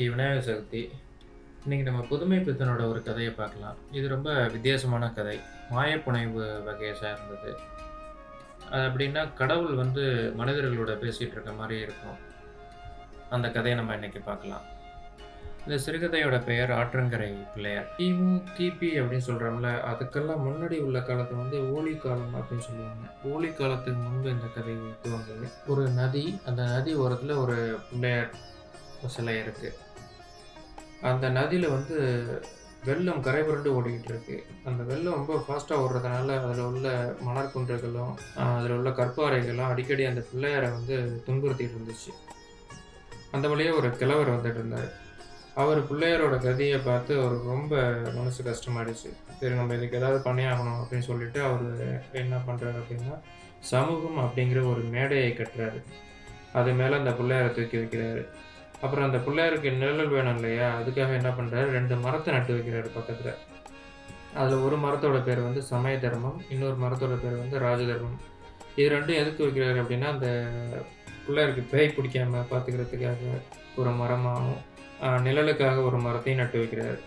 இன்னைக்கு விநாயகர் சதுர்த்தி. இன்னைக்கு நம்ம புதுமை பித்தனோட ஒரு கதையை பார்க்கலாம். இது ரொம்ப வித்தியாசமான கதை. மாயப்புனைவு வகையை சார்ந்தது. அது அப்படின்னா கடவுள் வந்து மனிதர்களோட பேசிகிட்டு இருக்க மாதிரி இருக்கும். அந்த கதையை நம்ம இன்றைக்கி பார்க்கலாம். இந்த சிறுகதையோட பெயர் ஆற்றங்கரை பிள்ளையார். கிமு, கிபி அப்படின்னு சொல்கிறோம்ல அதுக்கெல்லாம் முன்னாடி உள்ள காலத்தை வந்து ஓலி காலம் அப்படின்னு சொல்லுவாங்க. ஓலி காலத்துக்கு முன்பு இந்த கதை துவங்குது. ஒரு நதி, அந்த நதி ஓரத்தில் ஒரு பிள்ளையார் சிலை இருக்குது அந்த நதியில் வந்து வெள்ளம் கரை புரண்டு ஓடிக்கிட்டு இருக்கு. அந்த வெள்ளம் ரொம்ப ஃபாஸ்ட்டாக ஓடுறதுனால, அதில் உள்ள மணற்குன்றுகளும், அதில் உள்ள கற்பாறைகளும் அடிக்கடி அந்த பிள்ளையாரை வந்து துன்புறுத்திட்டு இருந்துச்சு. அந்த வழியே ஒரு கிழவர் வந்துட்டு இருந்தார் அவர் பிள்ளையாரோட கதியை பார்த்து அவருக்கு ரொம்ப மனசு கஷ்டமாயிடுச்சு. சரி நம்ம இதுக்கு ஏதாவது பண்ணியாகணும் அப்படின்னு சொல்லிட்டு, அவர் என்ன பண்ணுறாரு அப்படின்னா, சமூகம் அப்படிங்கிற ஒரு மேடையை கட்டுறாரு. அது மேலே அந்த பிள்ளையாரை தூக்கி வைக்கிறாரு. அப்புறம் அந்த பிள்ளையாருக்கு நிழல் வேணும் இல்லையா? அதுக்காக என்ன பண்ணுறாரு ரெண்டு மரத்தை நட்டு வைக்கிறாரு பக்கத்தில் அதில் ஒரு மரத்தோட பேர் வந்து சமய தர்மம். இன்னொரு மரத்தோட பேர் வந்து ராஜதர்மம். இது ரெண்டும் எதுக்கு வைக்கிறாரு அப்படின்னா, அந்த பிள்ளையாருக்கு பேய் பிடிக்காம பார்த்துக்கிறதுக்காக ஒரு மரமாகவும் நிழலுக்காக ஒரு மரத்தையும் நட்டு வைக்கிறாரு.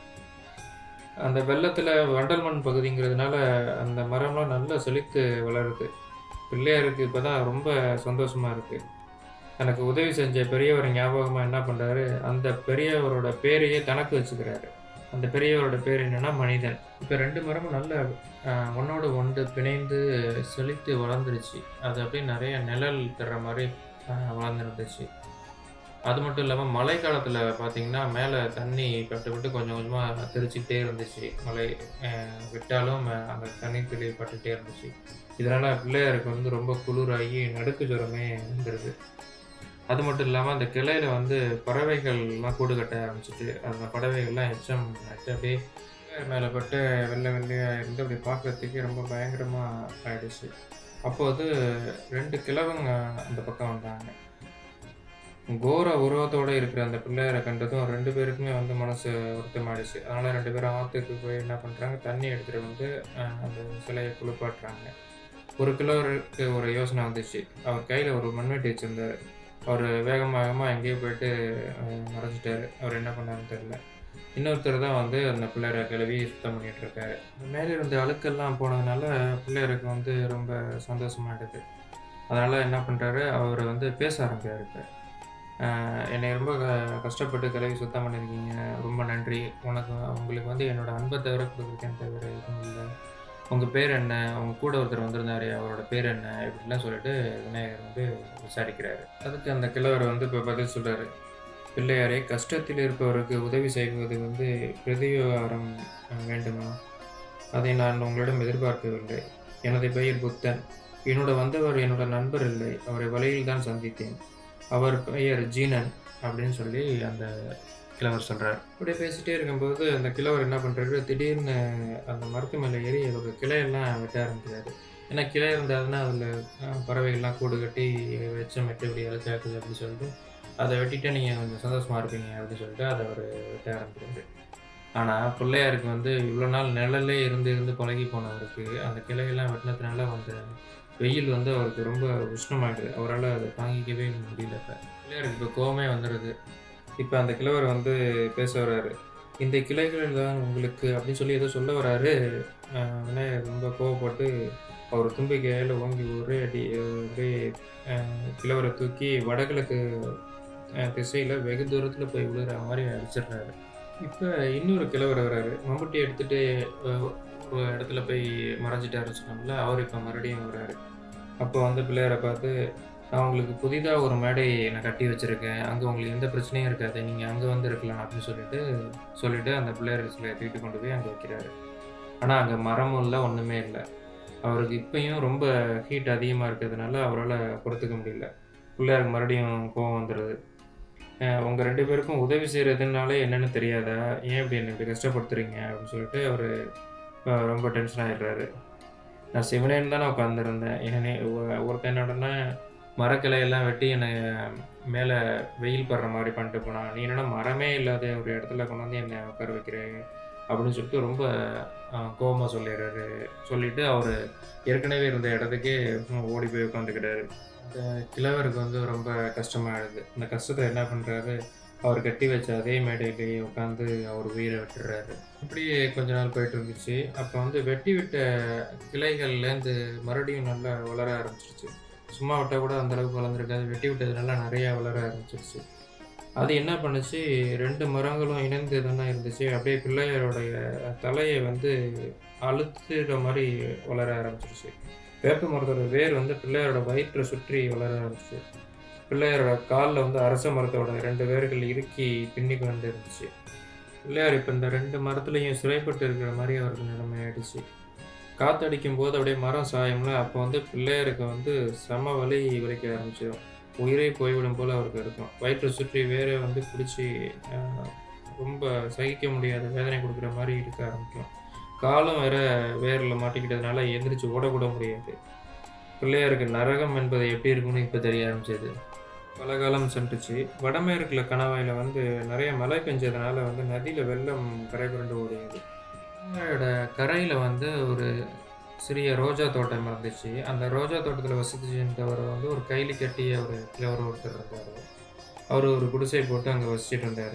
அந்த வெள்ளத்தில் வண்டல் மண் பகுதிங்கிறதுனால, அந்த மரம்லாம் நல்லா செழித்து வளருது. பிள்ளையாருக்கு இப்போ தான் ரொம்ப சந்தோஷமாக இருக்குது தனக்கு உதவி செஞ்ச பெரியவர் ஞாபகமாக என்ன பண்ணுறாரு அந்த பெரியவரோட பேரையே தனக்கு வச்சுக்கிறாரு. அந்த பெரியவரோட பேர் என்னென்னா மனிதன். இப்போ ரெண்டு மரமும் நல்ல ஒன்னோடு ஒன்று பிணைந்து செழித்து வளர்ந்துருச்சு. அது அப்படியே நிறைய நிழல் தர்ற மாதிரி வளர்ந்துருந்துச்சு. அது மட்டும் இல்லாமல் மழை காலத்தில் பார்த்தீங்கன்னா, மேலே தண்ணி பட்டு பட்டு கொஞ்சம் கொஞ்சமாக தெரிச்சுக்கிட்டே இருந்துச்சு. மழை விட்டாலும் அந்த தண்ணி தெளிவு பட்டுகிட்டே இருந்துச்சு. இதனால் பிள்ளையாருக்கு வந்து ரொம்ப குளிராகி நடுக்கு ஜுரமே வந்துடுது அது மட்டும் இல்லாமல் அந்த கிளையில வந்து பறவைகள்லாம் கூடு கட்ட ஆரம்பிச்சிட்டு அந்த பறவைகள்லாம் எச்சம் நட்டு அப்படியே மேலே மேல பட்டு வெள்ளை வெள்ளையா இருந்து அப்படி பார்க்கறதுக்கே ரொம்ப பயங்கரமா ஆயிடுச்சு. அப்போ வந்து 2 கிழவங்க அந்த பக்கம் வந்தாங்க. கோர உருவத்தோட இருக்கிற அந்த பிள்ளையார கண்டதும் ரெண்டு பேருக்குமே வந்து மனசு வருத்தமாயிடுச்சு. அதனால ரெண்டு பேரும் ஆற்றுக்கு போய் என்ன பண்றாங்க, தண்ணி எடுத்துட்டு வந்து அந்த சிலையை குளிப்பாட்டுறாங்க. ஒரு கிழவருக்கு ஒரு யோசனை வந்துச்சு. அவர் கையில ஒரு மண்வெட்டி வச்சுருந்தார் அவர் வேகமாக வேகமாக எங்கேயோ போயிட்டு அ அவர் என்ன பண்ணாருன்னு தெரில இன்னொருத்தர் தான் வந்து அந்த பிள்ளையார கழுவி சுத்தம் பண்ணிட்டு இருக்காரு. மேல இருந்த அழுக்கெல்லாம் போனதுனால, பிள்ளையருக்கு வந்து ரொம்ப சந்தோஷமாயிடுது. அதனால் என்ன பண்ணுறாரு அவர் வந்து பேச ஆரம்பிக்கிறாரு என்னை ரொம்ப க கஷ்டப்பட்டு கழுவி சுத்தம் பண்ணியிருக்கீங்க. ரொம்ப நன்றி. உனக்கு உங்களுக்கு வந்து என்னோடய அன்பை தவிர குடுக்குறதுக்கு தவிர எதுவும் இல்லை உங்கள் பேர் என்ன? அவங்க கூட ஒருத்தர் வந்திருந்தாரே, அவரோட பேர் என்ன? இப்படிலாம் சொல்லிட்டு விநாயகர் வந்து விசாரிக்கிறாரு. அதுக்கு அந்த கிழவர் வந்து இப்போ பதில் சொல்கிறாரு பிள்ளையாரே, கஷ்டத்தில் இருப்பவருக்கு உதவி செய்வது வந்து பிரதியுபகாரம் வேண்டுமா? அதை நான் உங்களிடம் எதிர்பார்க்கவில்லை. எனது பெயர் புத்தன். என்னோட வந்தவர் என்னோட நண்பர் இல்லை. அவரை வழியில் தான் சந்தித்தேன். அவர் பெயர் ஜீனன் அப்படின்னு சொல்லி அந்த கிழவர் சொல்கிறார் அப்படியே பேசிகிட்டே இருக்கும்போது, அந்த கிழவர் என்ன பண்ணுறாரு திடீர்னு அந்த மரத்து ஏறி அதோட கிளையெல்லாம் வெட்ட ஆரம்பிக்கிறாரு. ஏன்னா கிளை இருந்தாருன்னா அதில் பறவைகள்லாம் கூடு கட்டி எச்சமிட்டு இப்படி அழுக்காக்குது அப்படின்னு சொல்லிட்டு, அதை வெட்டிட்டா நீங்கள் கொஞ்சம் சந்தோஷமா இருப்பீங்க அப்படின்னு சொல்லிட்டு அதை அவர் வெட்ட ஆரம்பிக்கிறாரு. ஆனால் பிள்ளையாருக்கு வந்து இவ்வளோ நாள் நிழலே இருந்து இருந்து பழகி போனவருக்கு, அந்த கிளையெல்லாம் வெட்டினதுனால வந்த வெயில் வந்து அவருக்கு ரொம்ப உஷ்ணமாயிடுது. அவரால் அதை தாங்கிக்கவே முடியல இப்போ பிள்ளையாருக்கு இப்போ கோவமே வந்துடுது இப்போ அந்த கிழவர் வந்து பேச வர்றாரு. இந்த கிளைகள் தான் உங்களுக்கு அப்படின்னு சொல்லி ஏதோ சொல்ல வர்றாரு. விநாயகர் ரொம்ப கோவப்பட்டு, அவர் தும்பிக்கையில் ஓங்கி ஒரே அடி அப்படியே கிழவரை தூக்கி வடகிழக்கு திசையில் வெகு தூரத்தில் போய் விழுகிற மாதிரி அடிச்சிடுறாரு. இப்போ இன்னொரு கிழவர் வர்றாரு. மம்புட்டி எடுத்துகிட்டு ஒரு இடத்துல போய் மறைஞ்சிட்டாருன்னு சொன்னோம்ல, அவர் இப்போ மறுபடியும் வர்றாரு. அப்போ வந்து பிள்ளையரை பார்த்து, நான் உங்களுக்கு புதிதாக ஒரு மேடை நான் கட்டி வச்சுருக்கேன் அங்கே உங்களுக்கு எந்த பிரச்சனையும் இருக்காது. நீங்கள் அங்கே வந்து இருக்கலாம் அப்படின்னு சொல்லிட்டு சொல்லிவிட்டு அந்த பிள்ளையார் சிலையை தூக்கிட்டு கொண்டு போய் அங்கே வைக்கிறாரு. ஆனால் அங்கே மரமும் இல்லை ஒன்றுமே இல்லை அவருக்கு இப்பயும் ரொம்ப ஹீட் அதிகமாக இருக்கிறதுனால, அவரால் பொறுத்துக்க முடியல. பிள்ளையாருக்கு மறுபடியும் கோவம் வந்துடுது உங்கள் ரெண்டு பேருக்கும் உதவி செய்கிறதுனாலே என்னென்னு தெரியாதா? ஏன் இப்படி என்னை இப்படி கஷ்டப்படுத்துறீங்க? அப்படின்னு சொல்லிட்டு அவர் ரொம்ப டென்ஷன் ஆகிடுறாரு நான் சிவனேன்னு தானே நான் உட்காந்துருந்தேன் ஒ ஒருத்தன் என்னடான்னா மரக்கிளையெல்லாம் வெட்டி என்னை மேலே வெயில் படுற மாதிரி பண்ணிட்டு போனான். நீ என்னென்னா மரமே இல்லாத ஒரு இடத்துல கொண்டு வந்து என்னை உட்கார வைக்கிறேன் அப்படின்னு சொல்லிட்டு ரொம்ப கோபமாக சொல்லிடுறாரு. சொல்லிவிட்டு அவர் ஏற்கனவே இருந்த இடத்துக்கே ஓடி போய் உட்காந்துக்கிறாரு. அந்த கிழவருக்கு வந்து ரொம்ப கஷ்டமாயிடுது. அந்த கஷ்டத்தை என்ன பண்ணுறாரு அவர் கட்டி வச்ச அதே மேடையிலேயே உட்காந்து அவர் உயிரை விட்டுறாரு இப்படியே கொஞ்ச நாள் போயிட்டு இருந்துச்சு அப்போ வந்து வெட்டி விட்ட கிளைகள்லேருந்து மறுபடியும் நல்லா வளர ஆரம்பிச்சிருச்சு சும்மா விட்டால் கூட அந்த அளவுக்கு வளர்ந்துருக்காது. வெட்டி விட்டதுனால நிறையா வளர ஆரம்பிச்சிருச்சு. அது என்ன பண்ணுச்சு? ரெண்டு மரங்களும் இணைந்து தானே இருந்துச்சு. அப்படியே பிள்ளையாரோடைய தலையை வந்து அழுத்துற மாதிரி வளர ஆரம்பிச்சிருச்சு. வேப்ப மரத்தோட வேர் வந்து பிள்ளையாரோட வயிற்றை சுற்றி வளர ஆரம்பிச்சு. பிள்ளையாரோட காலில் வந்து அரச மரத்தோட ரெண்டு வேர்கள் இறுக்கி பின்னி கொண்டு இருந்துச்சு பிள்ளையார் இப்போ இந்த ரெண்டு மரத்துலையும் சிறைப்பட்டு இருக்கிற மாதிரி அவருக்கு நிலைமை ஆயிடுச்சு. காத்தடிக்கும் போது அப்படியே மரம் சாயம்ல அப்போ வந்து பிள்ளையருக்கு வந்து செம வலி வலிக்க ஆரம்பிச்சிடும் உயிரே போய்விடும் போல் அவருக்கு இருக்கும். வயிற்றை சுற்றி வேற வந்து பிடிச்சி ரொம்ப சகிக்க முடியாத வேதனை கொடுக்குற மாதிரி இருக்க ஆரம்பிக்கும். காலம் வேற வேரில் மாட்டிக்கிட்டதுனால எந்திரிச்சு ஓடக்கூட முடியாது. பிள்ளையாருக்கு நரகம் என்பது எப்படி இருக்கும்னு இப்போ தெரிய ஆரம்பிச்சது. பல காலம் சென்றுச்சு. வடமேற்குல கணவாயில் வந்து நிறைய மழை பெஞ்சதுனால வந்து நதியில் வெள்ளம் கரை புரண்டு ஓடியது. கணவாயோட கரையில் வந்து ஒரு சிறிய ரோஜா தோட்டம் இருந்துச்சு. அந்த ரோஜா தோட்டத்தில் வசிச்சுன்றவர் வந்து ஒரு கைலி கட்டிய ஒரு கிழவர் ஒருத்தர் இருந்தார். அவர் ஒரு குடிசை போட்டு அங்கே வசிச்சுட்டு இருந்தார்.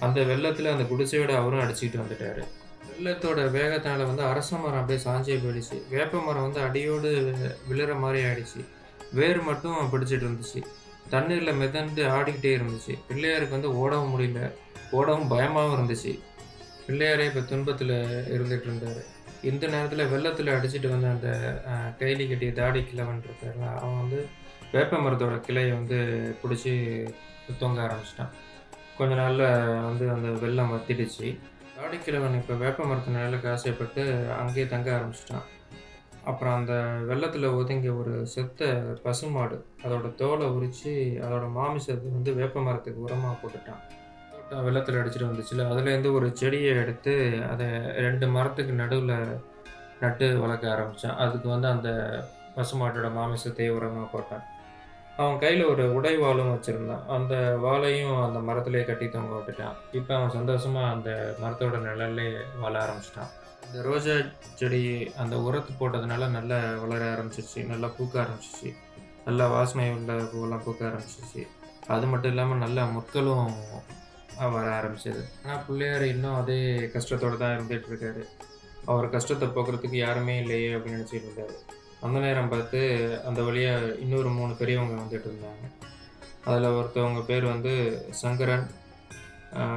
அந்த வெள்ளத்தில் அந்த குடிசையோட அவரும் அடிச்சுக்கிட்டு வந்துட்டார். வெள்ளத்தோட வேகத்தினால வந்து அரச மரம் அப்படியே சாஞ்சே போயிடுச்சு. வேப்ப மரம் வந்து அடியோடு விழுற மாதிரி ஆயிடுச்சு. வேர் மட்டும் பிடிச்சிட்டு இருந்துச்சு. தண்ணீரில் மிதந்து ஆடிக்கிட்டே இருந்துச்சு. பிள்ளையாருக்கு வந்து ஓடவும் முடியல. ஓடவும் பயமாகவும் இருந்துச்சு. பிள்ளையாரே இப்போ துன்பத்தில் இருந்துட்டு இருந்தார் இந்த நேரத்தில் வெள்ளத்தில் அடிச்சிட்டு வந்த அந்த கைலி கட்டிய தாடி கிழவன் இருக்கார்ல அவன் வந்து வேப்ப மரத்தோட கிளையை வந்து பிடிச்சி தொங்க ஆரம்பிச்சிட்டான். கொஞ்ச நாளில் வந்து அந்த வெள்ளம் வத்திடுச்சு. தாடி கிழவன் இப்போ வேப்ப மரத்து நிழலுக்கு ஆசைப்பட்டு அங்கேயே தங்க ஆரம்பிச்சிட்டான். அப்புறம் அந்த வெள்ளத்தில் ஒதுங்கிய ஒரு செத்த பசுமாடு அதோட தோலை உரித்து அதோட மாமிசத்தை வந்து வேப்ப மரத்துக்கு உரமாக போட்டுட்டான். வெள்ளத்தில் அடிச்சிட்டு வந்துச்சுல. அதுலேருந்து ஒரு செடியை எடுத்து அதை ரெண்டு மரத்துக்கு நடுவில் நட்டு வளர்க்க ஆரம்பித்தான் அதுக்கு வந்து அந்த பசுமாட்டோட மாமிசத்தை உரமாக போட்டான். அவன் கையில் ஒரு உடைவாளும் வச்சுருந்தான். அந்த வாளையும் அந்த மரத்துலேயே கட்டி தொங்க விட்டுட்டான். இப்போ அவன் சந்தோஷமாக அந்த மரத்தோட நிழல்லே வாழ ஆரம்பிச்சிட்டான். இந்த ரோஜா செடி அந்த உரத்து போட்டதுனால நல்லா வளர ஆரம்பிச்சிச்சு. நல்லா பூக்க ஆரம்பிச்சிச்சு. நல்லா வாசனை உள்ள பூவெல்லாம் பூக்க ஆரம்பிச்சிச்சு. அது மட்டும் இல்லாமல் நல்லா முட்களும் வர ஆரம்பிச்சது. ஆனால் பிள்ளையார் இன்னும் அதே கஷ்டத்தோடு தான் இருந்துகிட்டு இருக்காரு. அவர் கஷ்டத்தை போக்குறதுக்கு யாருமே இல்லையே அப்படின்னு நினச்சிட்டு இருந்தார். அந்த நேரம் பார்த்து அந்த வழியாக இன்னொரு மூணு பெரியவங்க வந்துட்டு இருந்தாங்க. அதில் ஒருத்தவங்க பேர் வந்து சங்கரன்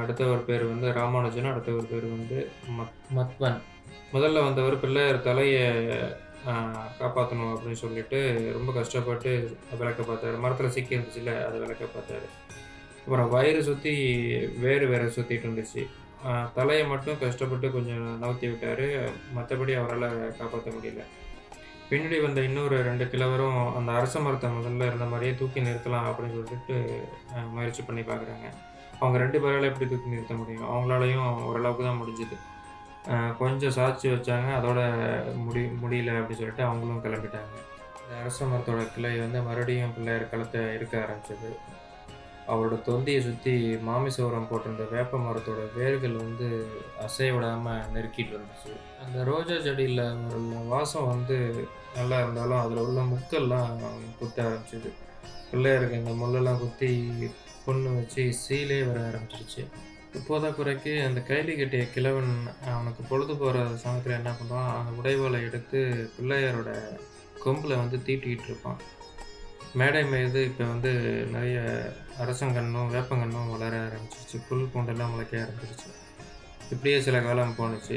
அடுத்தவர் பேர் வந்து ராமானுஜன் அடுத்தவர் பேர் வந்து மத் மத்வன். முதல்ல வந்தவர் பிள்ளையார் தலையை காப்பாற்றணும் அப்படின்னு சொல்லிட்டு ரொம்ப கஷ்டப்பட்டு விளக்க பார்த்தாரு. மரத்தில் சிக்கி இருந்துச்சுல்ல அதை விளக்க பார்த்தாரு. அப்புறம் வயிறு சுற்றி வேறு வேறு சுற்றிட்டு இருந்துச்சு. தலையை மட்டும் கஷ்டப்பட்டு கொஞ்சம் நவுத்தி விட்டார். மற்றபடி அவரால் காப்பாற்ற முடியல. பின்னாடி வந்த இன்னொரு ரெண்டு கிழவரும் அந்த அரச மரத்தை முதல்ல இருந்த மாதிரியே தூக்கி நிறுத்தலாம் அப்படின்னு சொல்லிட்டு முயற்சி பண்ணி பார்க்குறாங்க அவங்க ரெண்டு பேரால் எப்படி தூக்கி நிறுத்த முடியும்? அவங்களாலையும் ஓரளவுக்கு தான் முடிஞ்சுது. கொஞ்சம் சாட்சி வச்சாங்க. அதோட முடி முடியல அப்படின்னு சொல்லிட்டு அவங்களும் கிளம்பிட்டாங்க. இந்த அரச மரத்தோட கிளை வந்து மறுபடியும் பிள்ளையார் களத்தை இருக்க ஆரம்பிச்சது. அவரோட தொந்தியை சுற்றி மாமிசோரம் போட்டிருந்த வேப்ப மரத்தோட வேர்கள் வந்து அசைய விடாமல் நெருக்கிட்டு இருந்துச்சு. அந்த ரோஜா செடியில் வாசம் வந்து நல்லா இருந்தாலும் அதில் உள்ள முக்கெல்லாம் குத்த ஆரம்பிச்சிது. பிள்ளையாருக்கு இந்த முள்ளெல்லாம் குத்தி பொண்ணு வச்சு சீலே வர ஆரம்பிச்சிருச்சு. இப்போதா குறைக்கு அந்த கைலி கட்டிய கிழவன் அவனுக்கு பொழுது போகிற சமயத்தில் என்ன பண்ணுவான்? அந்த உடைவாளை எடுத்து பிள்ளையாரோட கொம்பில் வந்து தீட்டிக்கிட்டு இருப்பான். மேடை மீது இப்போ வந்து நிறைய அரசங்கன்னும் வேப்பங்கன்னும் வளர ஆரம்பிச்சிருச்சு. புல் பூண்டெல்லாம் முளைக்க ஆரம்பிச்சிருச்சு. இப்படியே சில காலம் போணுச்சு.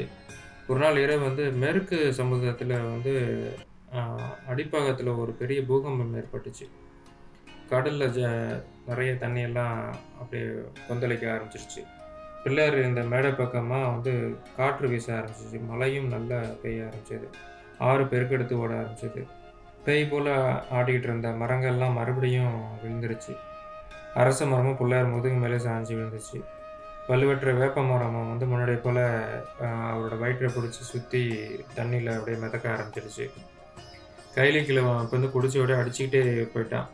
ஒரு நாள் இரவு வந்து மேற்கு சமுதாயத்தில் வந்து அடிப்பாகத்தில் ஒரு பெரிய பூகம்பம் ஏற்பட்டுச்சு. கடலில் ஜ நிறைய தண்ணியெல்லாம் அப்படியே கொந்தளிக்க ஆரம்பிச்சிருச்சு. பிள்ளையார் இந்த மேடை பக்கமாக வந்து காற்று வீச ஆரம்பிச்சிச்சு மழையும் நல்லா பெய்ய ஆரம்பிச்சது. ஆறு பெருக்கெடுத்து ஓட ஆரம்பிச்சது. பேய் போல் ஆடிக்கிட்டு இருந்த மரங்கள்லாம் மறுபடியும் விழுந்துருச்சு. அரச மரமும் பிள்ளையார் முதுகு மேலே சாஞ்சு விழுந்துச்சு. வலுவற்ற வேப்ப மரமும் வந்து முன்னாடி போல் அவரோட வயிற்றை பிடிச்சி சுற்றி தண்ணியில் அப்படியே மிதக்க ஆரம்பிச்சிருச்சு. கைலி கிழவன் இப்போ வந்து குடிச்சோட அடிச்சுக்கிட்டே போயிட்டான்.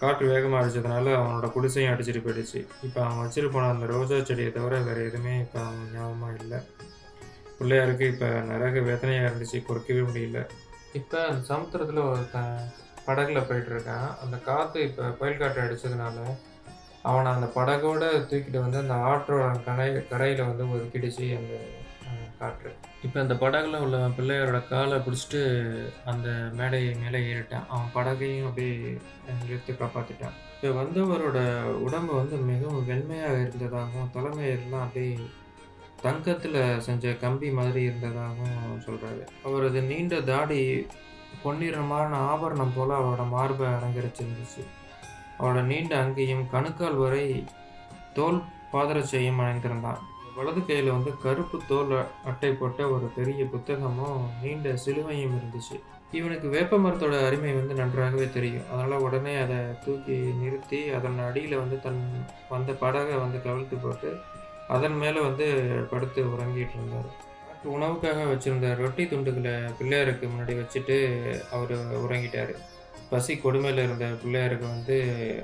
காற்று வேகமாக அடித்ததுனால அவனோட குடிசையும் அடிச்சிட்டு போயிடுச்சு. இப்போ அவன் வச்சுட்டு போன அந்த ரோஜா செடியை தவிர வேறு எதுவுமே இப்போ அவன் ஞாபகமாக இல்லை. பிள்ளையாருக்கு இப்போ நரக வேதனையாக இருந்துச்சு பொறுக்கவே முடியல. இப்போ அந்த சமுத்திரத்தில் ஒருத்தன் படகுல போயிட்டு இருக்கான் அந்த காற்று இப்போ புயல் காற்று அடித்ததுனால அவனை அந்த படகோட தூக்கிட்டு வந்து அந்த ஆற்றோட கரை கரையில் வந்து ஒதுக்கிடுச்சு அந்த காற்று. இப்போ அந்த படகுல உள்ள பிள்ளையரோட காலை பிடிச்சிட்டு அந்த மேடை மேலே ஏறிட்டான். அவன் படகையும் அப்படியே இழுத்து காப்பாற்றிட்டான் இப்போ வந்தவரோட உடம்பு வந்து மிகவும் வெண்மையாக இருந்ததாகவும் தலைமையெல்லாம் அப்படியே தங்கத்தில் செஞ்ச கம்பி மாதிரி இருந்ததாகவும் சொல்கிறாரு அவரது நீண்ட தாடி பொன்னிறமான ஆபரணம் போல் அவரோட மார்பை அலங்கரிச்சிருந்துச்சு. அவரோட நீண்ட அங்கேயும் கணுக்கால் வரை தோல் பாதரட்சையும் அணிந்திருந்தான். வலது கையில் வந்து கருப்பு தோல் அட்டை போட்ட ஒரு பெரிய புத்தகமும் நீண்ட சிலுவையும் இருந்துச்சு. இவனுக்கு வேப்ப மரத்தோட அருமை வந்து நன்றாகவே தெரியும். அதனால் உடனே அதை தூக்கி நிறுத்தி அதன் அடியில் வந்து தன் வந்த படகை வந்து கவிழ்த்து போட்டு அதன் மேலே வந்து படுத்து உறங்கிட்டு இருந்தார். உணவுக்காக வச்சுருந்த ரொட்டி துண்டுகளை பிள்ளையாருக்கு முன்னாடி வச்சுட்டு அவர் உறங்கிட்டார். பசி கொடுமையில் இருந்த பிள்ளையாருக்கு வந்து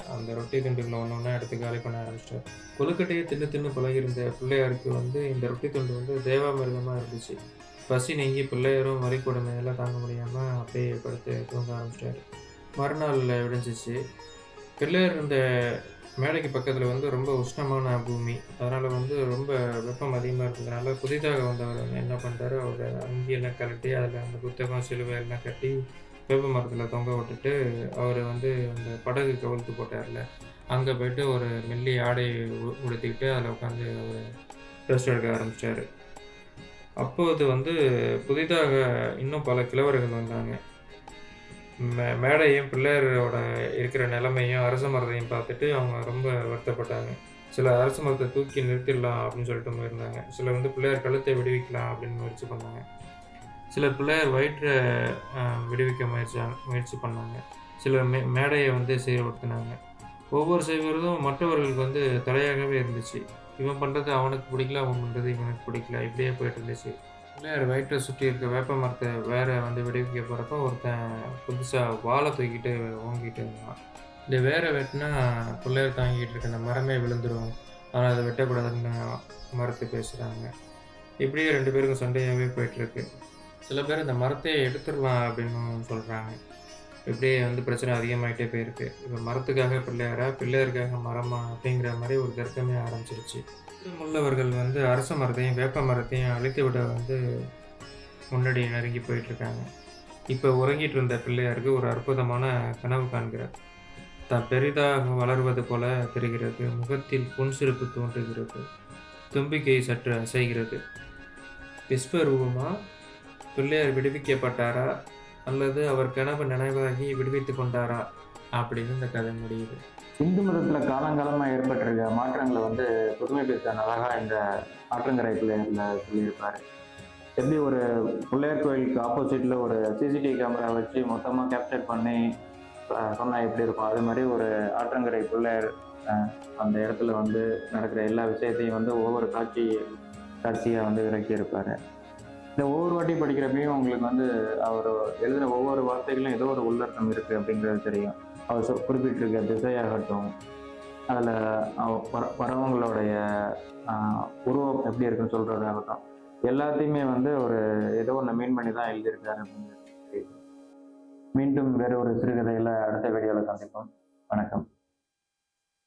அந்த ரொட்டி துண்டுகளை ஒன்று ஒன்றா எடுத்து காலி பண்ண ஆரம்பிச்சிட்டார். கொழுக்கட்டையை தின்னு தின்னு பழகியிருந்த பிள்ளையாருக்கு வந்து இந்த ரொட்டி துண்டு வந்து தேவாமிர்தமாக இருந்துச்சு. பசி நீங்கி பிள்ளையாரும் வரி கொடுமையெல்லாம் தாங்க முடியாமல் அப்படியே படுத்து தூங்க ஆரம்பிச்சிட்டாரு. மறுநாள் விடிஞ்சிச்சு. பிள்ளையார் இருந்த மேடைக்கு பக்கத்தில் வந்து ரொம்ப உஷ்ணமான பூமி. அதனால் வந்து ரொம்ப வெப்பம் அதிகமாக இருந்ததுனால புதிதாக வந்தவர் வந்து என்ன பண்ணுறாரு அவர் அங்கியெல்லாம் கழட்டி அதில் அந்த புத்தகம் சிலுவை எல்லாம் கட்டி வேப்ப மரத்தில் தொங்க விட்டுட்டு அவர் வந்து அந்த படகு கவிழ்த்து போட்டார்ல. அங்கே போயிட்டு ஒரு மெல்லி ஆடை உடுத்திக்கிட்டு அதில் உட்காந்து அவர் ரெஸ்ட் எடுக்க ஆரம்பித்தார் அப்போது வந்து புதிதாக இன்னும் பல கிழவர்கள் வந்தாங்க. மே- மேடையும் பிள்ளையாரோட இருக்கிற நிலைமையும் அரச மரத்தையும் பார்த்துட்டு அவங்க ரொம்ப வருத்தப்பட்டாங்க. சில அரச மரத்தை தூக்கி நிறுத்திடலாம் அப்படின்னு சொல்லிட்டு போயிருந்தாங்க சிலர் வந்து பிள்ளையார் கழுத்தை விடுவிக்கலாம் அப்படின்னு முயற்சி பண்ணாங்க. சிலர் பிள்ளையார் வயிற்றை விடுவிக்க முயற்சி முயற்சி பண்ணாங்க. சிலர் மே மேடையை வந்து சீர்படுத்தினாங்க. ஒவ்வொரு செய்வதும் மற்றவர்களுக்கு வந்து தலையாகவே இருந்துச்சு. இவன் பண்ணுறது அவனுக்கு பிடிக்கல அவன் பண்ணுறது இவனுக்கு பிடிக்கல இப்படியே போயிட்டு இருந்துச்சு. பிள்ளையார் வயிற்றை சுற்றி இருக்க வேப்ப மரத்தை வேற வந்து விடுவிக்க போகிறப்ப ஒருத்தன் புதுசாக வாழை தூக்கிட்டு ஓங்கிட்டு இருந்தான். இந்த வேற வெட்டினா பிள்ளையர் தாங்கிட்டு இருக்க அந்த மரமே விழுந்துடும் ஆனால் அதை வெட்டக்கூடாதுன்னு மரத்தை பேசுகிறாங்க இப்படியே ரெண்டு பேருக்கும் சண்டையாகவே போயிட்டுருக்கு சில பேர் இந்த மரத்தையே எடுத்துடலாம் அப்படின்னு சொல்கிறாங்க இப்படியே வந்து பிரச்சனை அதிகமாகிட்டே போயிருக்கு. இப்போ மரத்துக்காக பிள்ளையாரா பிள்ளையருக்காக மரமா அப்படிங்கிற மாதிரி ஒரு தர்க்கமே ஆரம்பிச்சிருச்சு. உள்ளவர்கள் வந்து அரச மரத்தையும் வேப்ப மரத்தையும் அழித்து விட வந்து முன்னாடி நெருங்கி போயிட்டுருக்காங்க. இப்போ உறங்கிட்டு இருந்த பிள்ளையாருக்கு ஒரு அற்புதமான கனவு காண்கிறார் தான் பெரிதாக வளர்வது போல தெரிகிறது முகத்தில் புன்சிரிப்பு தோன்றுகிறது தும்பிக்கை சற்று அசைகிறது. விஸ்வரூபமாக பிள்ளையார் விடுவிக்கப்பட்டாரா? அல்லது அவர் கனவு நினைவாகி விடுவித்து கொண்டாரா? அப்படின்னு இந்த கதை முடியுது. இந்து மதத்தில் காலங்காலமாக ஏற்பட்டிருக்க மாற்றங்களை வந்து புதுமை பேசான் அழகாக இந்த ஆற்றங்கரை பிள்ளையர்ல சொல்லியிருப்பாரு. எப்படி ஒரு பிள்ளையார் கோயிலுக்கு ஆப்போசிட்டில் ஒரு சிசிடிவி கேமரா வச்சு மொத்தமாக கேப்சர் பண்ணி சொன்னால் எப்படி இருக்கும்? அது மாதிரி ஒரு ஆற்றங்கரை பிள்ளையார் அந்த இடத்துல வந்து நடக்கிற எல்லா விஷயத்தையும் வந்து ஒவ்வொரு காட்சி காட்சியாக வந்து விளக்கியிருப்பாரு இந்த ஒவ்வொரு வாட்டியும் படிக்கிறப்பையும் உங்களுக்கு வந்து அவர் எழுதுகிற ஒவ்வொரு வார்த்தைகளும் ஏதோ ஒரு உள்ளர்த்தம் இருக்குது அப்படிங்கிறது தெரியும். அவர் சொ- குறிப்பிட்டிருக்க திசையாகட்டும் அதில் வர வரவங்களுடைய உருவம் எப்படி இருக்குன்னு சொல்கிறதாகட்டும் எல்லாத்தையுமே வந்து ஒரு ஏதோ ஒன்று மீன் பண்ணி தான் எழுதியிருக்காரு அப்படின்னு மீண்டும் வேறு ஒரு சிறுகதையில் அடுத்த வீடியோவில் சந்திப்போம். வணக்கம்.